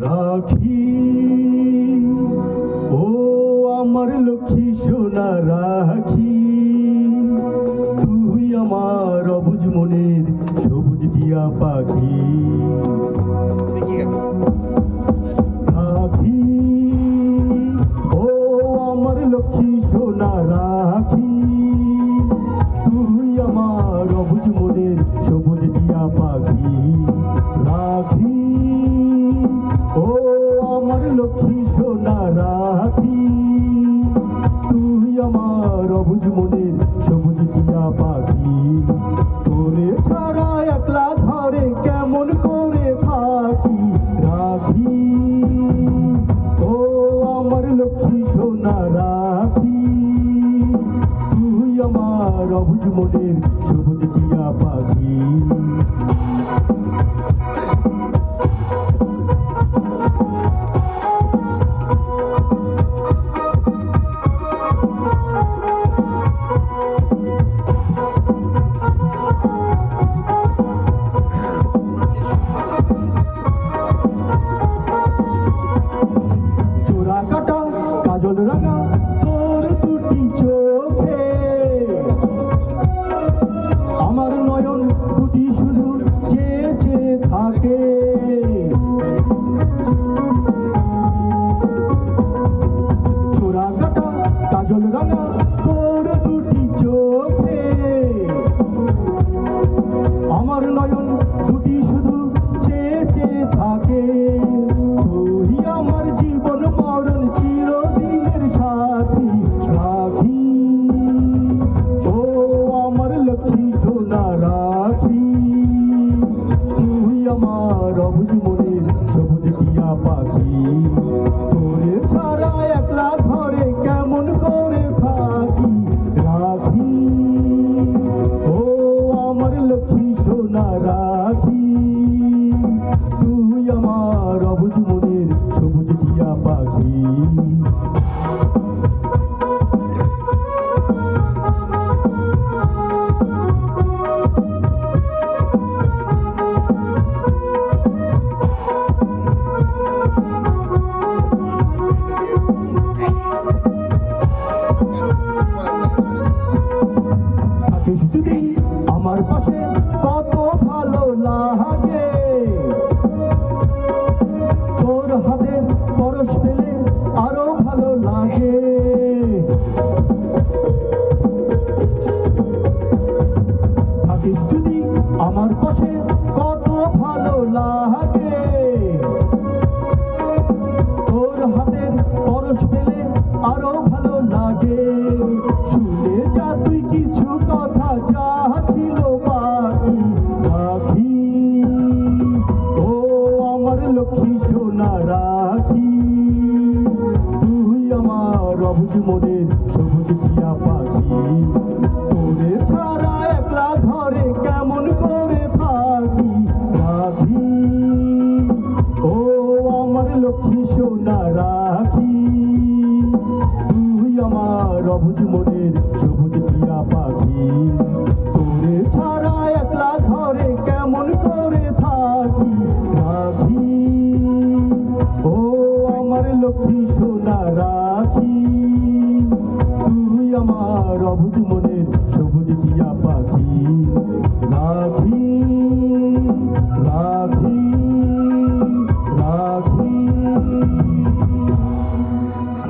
রাখি। ও আমার লক্ষ্মী সোনা রাখি। তুই আমার অবুজ মনের সবুজ টিয়া পাখি। লক্ষ্মী সোনা রাখি তুই আমার অবুজ মনের সবুজ টিয়া পাখি। তোরে ছাড়া একলা ঘরে কেমন করে থাকি? রাখি ও আমার লক্ষ্মী সোনা রাখি তুই আমার অবুজ মনের সবুজ টিয়া পাখি। অবুজ মনের সবুজ টিয়া কেমন করে থাকি? রাখি। ও আমার লক্ষ্মী সোনা আমার পাশে। মনের সবুজ পাখি। তোরে ছাড়া একলা ঘরে কেমন করে থাকি? রাখি। ও আমার লক্ষ্মী সোনা, রাখি। তুই আমার অবুজ মনের আমার অবুজ মনের সবুজ টিয়া পাখি লাফি লাফি